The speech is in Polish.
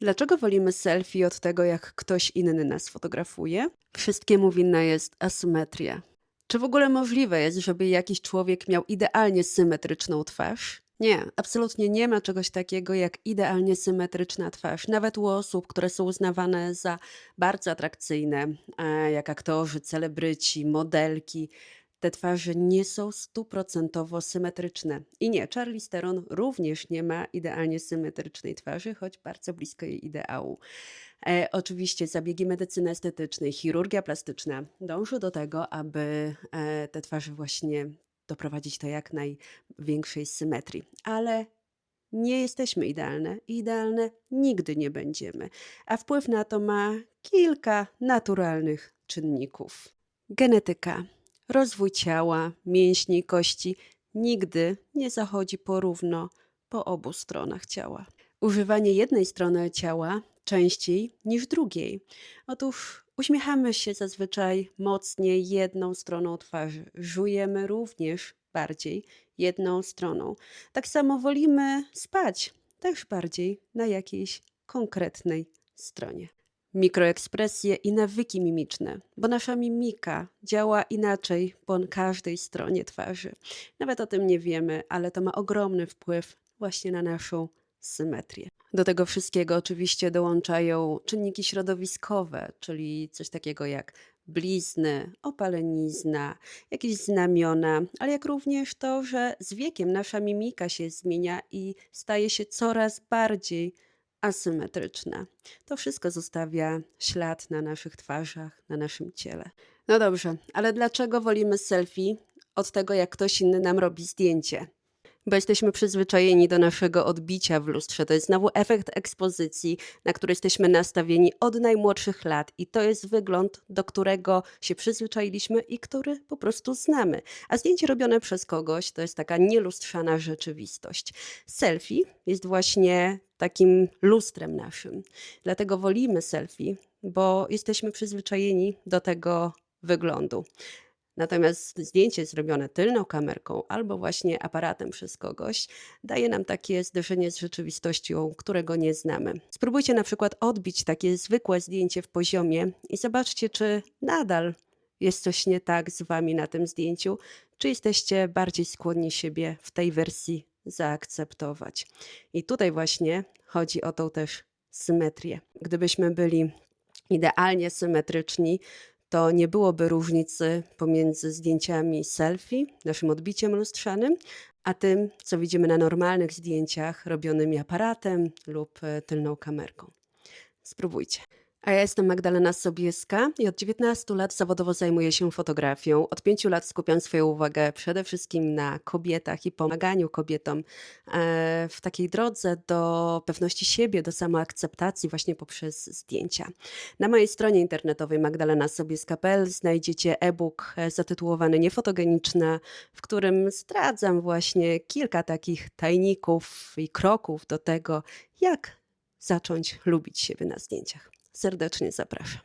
Dlaczego wolimy selfie od tego, jak ktoś inny nas fotografuje? Wszystkiemu winna jest asymetria. Czy w ogóle możliwe jest, żeby jakiś człowiek miał idealnie symetryczną twarz? Nie, absolutnie nie ma czegoś takiego jak idealnie symetryczna twarz. Nawet u osób, które są uznawane za bardzo atrakcyjne, jak aktorzy, celebryci, modelki, te twarze nie są stuprocentowo symetryczne. I nie, Charlize Theron również nie ma idealnie symetrycznej twarzy, choć bardzo blisko jej ideału. E, oczywiście zabiegi medycyny estetycznej, chirurgia plastyczna dążą do tego, aby e, te twarze właśnie doprowadzić do jak największej symetrii. Ale nie jesteśmy idealne i idealne nigdy nie będziemy, a wpływ na to ma kilka naturalnych czynników. Genetyka, rozwój ciała, mięśni kości nigdy nie zachodzi porówno po obu stronach ciała. Używanie jednej strony ciała częściej niż drugiej. Otóż uśmiechamy się zazwyczaj mocniej jedną stroną twarzy, żujemy również bardziej jedną stroną. Tak samo wolimy spać też bardziej na jakiejś konkretnej stronie. Mikroekspresje i nawyki mimiczne, bo nasza mimika działa inaczej po każdej stronie twarzy. Nawet o tym nie wiemy, ale to ma ogromny wpływ właśnie na naszą symetrię. Do tego wszystkiego oczywiście dołączają czynniki środowiskowe, czyli coś takiego jak blizny, opalenizna, jakieś znamiona, ale jak również to, że z wiekiem nasza mimika się zmienia i staje się coraz bardziej asymetryczna. To wszystko zostawia ślad na naszych twarzach, na naszym ciele. No dobrze, ale dlaczego wolimy selfie od tego, jak ktoś inny nam robi zdjęcie? Bo jesteśmy przyzwyczajeni do naszego odbicia w lustrze. To jest znowu efekt ekspozycji, na który jesteśmy nastawieni od najmłodszych lat, i to jest wygląd, do którego się przyzwyczailiśmy i który po prostu znamy. A zdjęcie robione przez kogoś to jest taka nielustrzana rzeczywistość. Selfie jest właśnie takim lustrem naszym. Dlatego wolimy selfie, bo jesteśmy przyzwyczajeni do tego wyglądu. Natomiast zdjęcie zrobione tylną kamerką albo właśnie aparatem przez kogoś daje nam takie zderzenie z rzeczywistością, którego nie znamy. Spróbujcie na przykład odbić takie zwykłe zdjęcie w poziomie i zobaczcie, czy nadal jest coś nie tak z wami na tym zdjęciu, czy jesteście bardziej skłonni siebie w tej wersji zaakceptować. I tutaj właśnie chodzi o tą też symetrię. Gdybyśmy byli idealnie symetryczni, to nie byłoby różnicy pomiędzy zdjęciami selfie, naszym odbiciem lustrzanym, a tym, co widzimy na normalnych zdjęciach robionymi aparatem lub e, tylną kamerką. Spróbujcie. A ja jestem Magdalena Sobieska i od 19 lat zawodowo zajmuję się fotografią. Od 5 lat skupiam swoją uwagę przede wszystkim na kobietach i pomaganiu kobietom e, w takiej drodze do pewności siebie, do samoakceptacji właśnie poprzez zdjęcia. Na mojej stronie internetowej magdalenasobieska.pl znajdziecie e-book e, zatytułowany Niefotogeniczna, w którym zdradzam właśnie kilka takich tajników i kroków do tego, jak zacząć lubić siebie na zdjęciach. Serdecznie zapraszam.